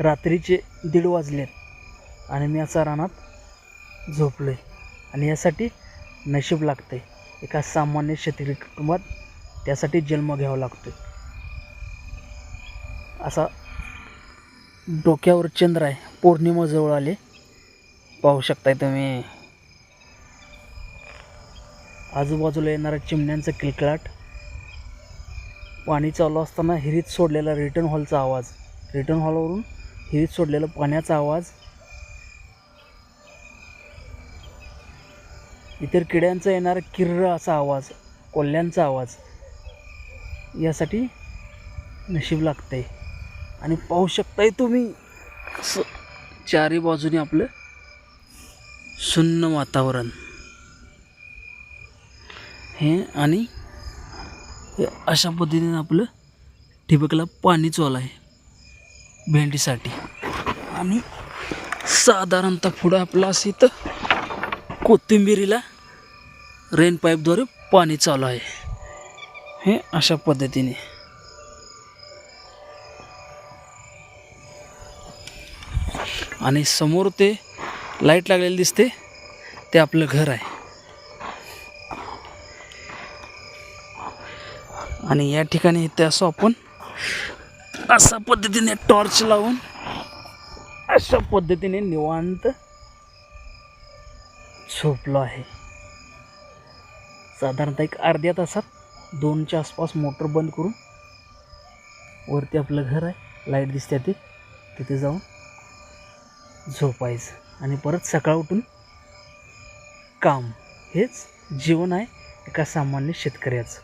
रात्रीचे दीड वाजले आणि मी असा रानात झोपलो आहे आणि यासाठी नशीब लागतं आहे एका सामान्य शेतकरी कुटुंबात त्यासाठी जन्म घ्यावा लागतो असा डोक्यावर चंद्र आहे. पौर्णिमाजवळ आले. पाहू शकताय तुम्ही. आजूबाजूला येणाऱ्या चिमण्यांचं किलकिलाट. पाणी चालू असताना हिरीत सोडलेला रिटर्न हॉलचा आवाज. रिटर्न हॉलवरून हिरीत सोडलेला पाण्याचा आवाज. इतर किड्यांचा येणारा किर्र असा आवाज कोल्ह्यांचा आवाज यासाठी नशीब लागतंय. आणि पाहू शकताय तुम्ही स चारी बाजूने आपलं सुन्न वातावरण. हे आणि हे अशा पद्धतीने आपलं ठिबकला पाणी चोला आहे भेंडीसाठी. आणि साधारणतः पुढं आपला असं इथं कोथिंबिरीला रेन पाईपद्वारे पाणी चालू आहे. हे अशा पद्धतीने. आणि समोर ते लाइट लागलेली दिसते ते आपलं घर आहे. आणि या ठिकाणी ते असं आपण अशा पद्धतीने टॉर्च लावून अशा पद्धतीने निवांत झोपलो आहे. साधारणतः एक अर्ध्या तासात दोनच्या आसपास मोटर बंद करून वरती आपलं घर आहे लाइट दिसते ते तिथे जाऊन झोपायचं आणि परत सकाळ उठून काम. हेच जीवन आहे एका सामान्य शेतकऱ्याचं.